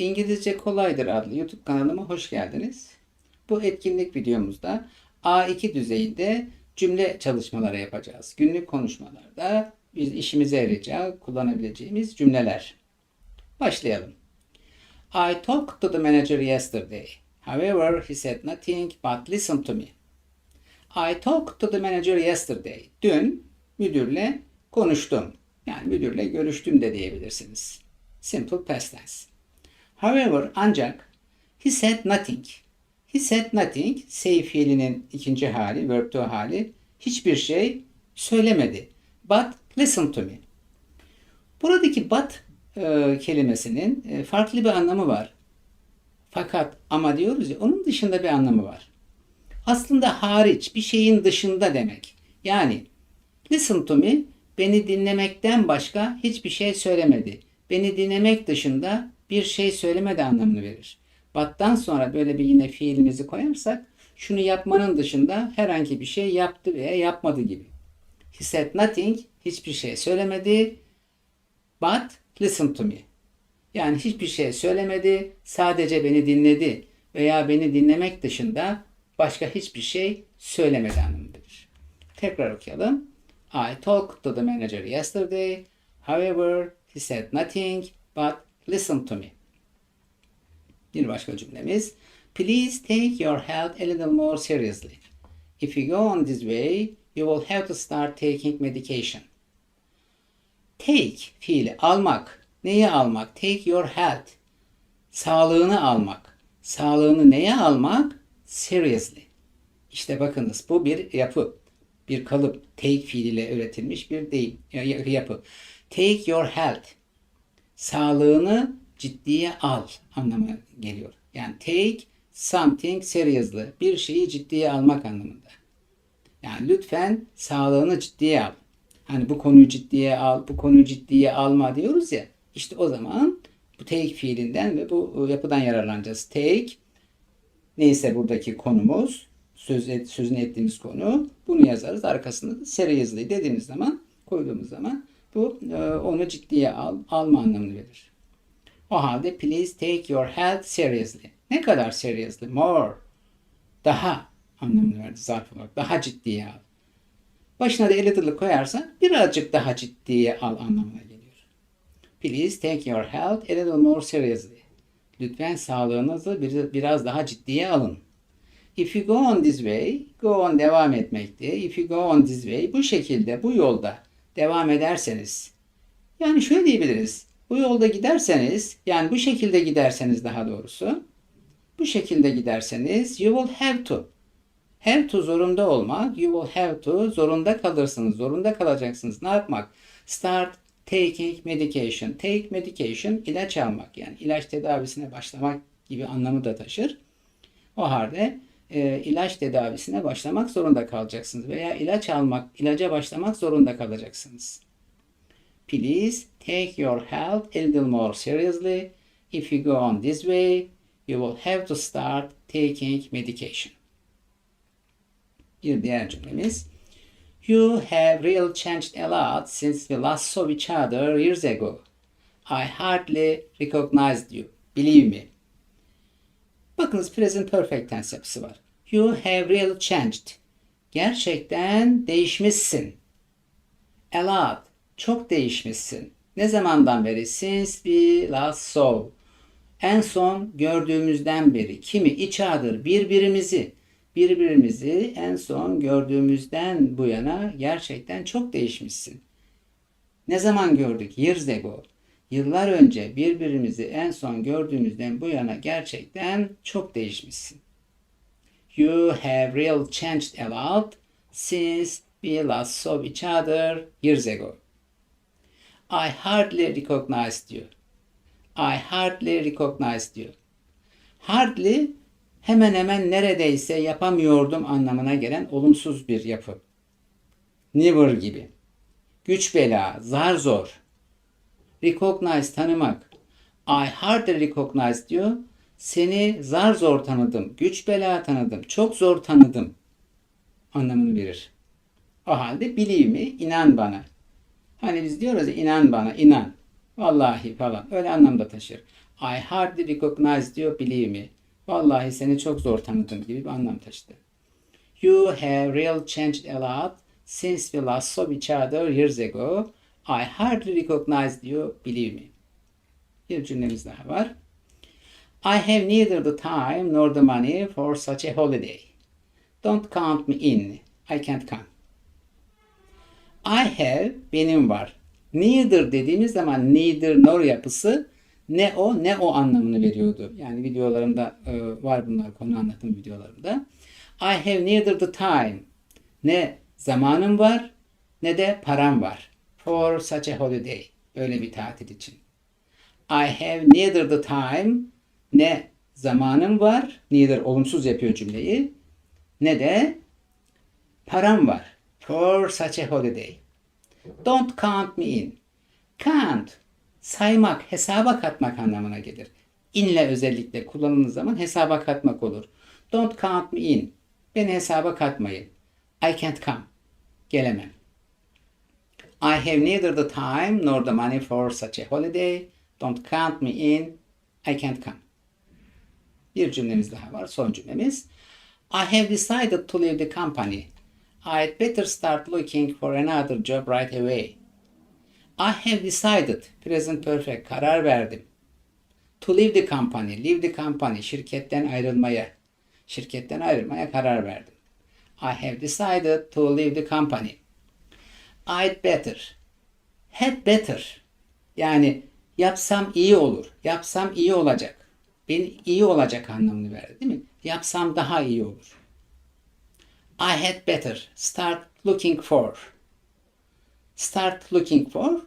İngilizce Kolaydır adlı YouTube kanalıma hoş geldiniz. Bu etkinlik videomuzda A2 düzeyinde cümle çalışmaları yapacağız. Günlük konuşmalarda biz işimize yarayacak kullanabileceğimiz cümleler. Başlayalım. I talked to the manager yesterday. However, he said nothing but listen to me. I talked to the manager yesterday. Dün müdürle konuştum. Yani müdürle görüştüm de diyebilirsiniz. Simple past tense. However, ancak he said nothing. He said nothing, say fiilinin ikinci hali, verb to hali. Hiçbir şey söylemedi. But listen to me. Buradaki but e, kelimesinin e, farklı bir anlamı var. Fakat ama diyoruz ya onun dışında bir anlamı var. Aslında hariç, bir şeyin dışında demek. Yani listen to me beni dinlemekten başka hiçbir şey söylemedi. Beni dinlemek dışında bir şey söylemedi anlamını verir. But'tan sonra böyle bir yine fiilimizi koyarsak şunu yapmanın dışında herhangi bir şey yaptı veya yapmadı gibi. He said nothing, hiçbir şey söylemedi. But listen to me. Yani hiçbir şey söylemedi, sadece beni dinledi veya beni dinlemek dışında başka hiçbir şey söylemedi anlamındadır. Tekrar okuyalım. I talked to the manager yesterday. However, he said nothing but listen to me. Bir başka cümlemiz. Please take your health a little more seriously. If you go on this way, you will have to start taking medication. Take fiili almak. Neyi almak? Take your health. Sağlığını almak. Sağlığını neye almak? Seriously. İşte bakınız bu bir yapı. Bir kalıp. Take fiiliyle üretilmiş bir deyim, yapı. Take your health. Sağlığını ciddiye al anlamı geliyor. Yani take something seriously. Bir şeyi ciddiye almak anlamında. Yani lütfen sağlığını ciddiye al. Hani bu konuyu ciddiye al, bu konuyu ciddiye alma diyoruz ya. İşte o zaman bu take fiilinden ve bu yapıdan yararlanacağız. Take neyse buradaki konumuz, söz et, sözünü ettiğimiz konu. Bunu yazarız. Arkasında da seriously dediğimiz zaman, koyduğumuz zaman bu e, onu ciddiye al, alma anlamını verir. O halde please take your health seriously. Ne kadar seriously? More. Daha anlamını verdi zarf olarak. Daha ciddiye al. Başına da little'ı koyarsan birazcık daha ciddiye al anlamına geliyor. Please take your health a little more seriously. Lütfen sağlığınızı biraz daha ciddiye alın. If you go on this way, go on devam etmekti. If you go on this way, bu şekilde, bu yolda devam ederseniz. Yani şöyle diyebiliriz. Bu yolda giderseniz, yani bu şekilde giderseniz daha doğrusu, bu şekilde giderseniz you will have to. Have to zorunda olmak, you will have to zorunda kalırsınız, zorunda kalacaksınız. Ne yapmak? Start taking medication. Take medication ilaç almak yani ilaç tedavisine başlamak gibi anlamı da taşır. O halde e, ilaç tedavisine başlamak zorunda kalacaksınız veya ilaç almak, ilaca başlamak zorunda kalacaksınız. Please take your health a little more seriously. If you go on this way, you will have to start taking medication. Bir diğer cümlemiz. You have really changed a lot since we last saw each other years ago. I hardly recognized you. Believe me. Bakınız present perfect tense yapısı var. You have really changed. Gerçekten değişmişsin. A lot. Çok değişmişsin. Ne zamandan beri? Since we last saw. En son gördüğümüzden beri. Kimi? Other. Birbirimizi. Birbirimizi en son gördüğümüzden bu yana gerçekten çok değişmişsin. Ne zaman gördük? Years ago. Yıllar önce birbirimizi en son gördüğümüzden bu yana gerçekten çok değişmişsin. You have really changed a lot since we last saw each other years ago. I hardly recognized you. I hardly recognized you. Hardly hemen hemen neredeyse yapamıyordum anlamına gelen olumsuz bir yapı. Never gibi. Güç bela, zar zor. Recognize tanımak. I hardly recognized diyor. Seni zar zor tanıdım. Güç bela tanıdım. Çok zor tanıdım. Anlamını verir. O halde believe me, inan bana. Hani biz diyoruz ya inan bana, inan. Vallahi falan. Öyle anlamda taşır. I hardly recognize diyor believe me. Vallahi seni çok zor tanıdım gibi bir anlam taşıdı. You have really changed a lot since we last saw each other years ago. I hardly recognize diyor believe me. Bir cümlemiz daha var. I have neither the time nor the money for such a holiday. Don't count me in. I can't come. I have benim var. Neither dediğimiz zaman neither nor yapısı ne o ne o anlamını veriyordu. Yani videolarımda e, var bunlar konu anlatım videolarımda. I have neither the time ne zamanım var ne de param var. For such a holiday. Böyle bir tatil için. I have neither the time ne zamanım var. Neither olumsuz yapıyor cümleyi. Ne de param var. For such a holiday. Don't count me in. Count saymak, hesaba katmak anlamına gelir. Inle özellikle kullanıldığı zaman hesaba katmak olur. Don't count me in. Beni hesaba katmayın. I can't come. Gelemem. I have neither the time nor the money for such a holiday. Don't count me in. I can't come. Bir cümlemiz daha var. Son cümlemiz. I have decided to leave the company. I'd better start looking for another job right away. I have decided. Present perfect. Karar verdim. To leave the company. Leave the company. Şirketten ayrılmaya. Şirketten ayrılmaya karar verdim. I have decided to leave the company. I'd better. Had better. Yani yapsam iyi olur. Yapsam iyi olacak. Ben iyi olacak anlamını verdi değil mi? Yapsam daha iyi olur. I had better start looking for. Start looking for.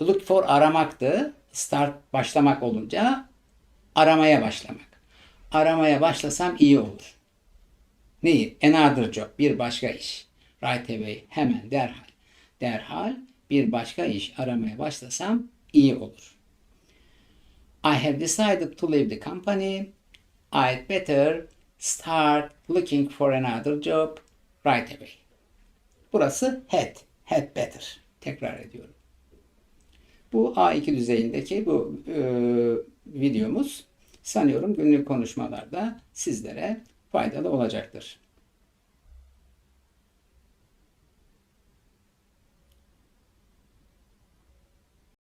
Look for aramaktı. Start başlamak olunca aramaya başlamak. Aramaya başlasam iyi olur. Neyi? Another job. Bir başka iş. Right away. Hemen derhal. Derhal bir başka iş aramaya başlasam iyi olur. I have decided to leave the company. I'd better start looking for another job right away. Burası had. Had better. Tekrar ediyorum. Bu A2 düzeyindeki bu e, videomuz sanıyorum günlük konuşmalarda sizlere faydalı olacaktır.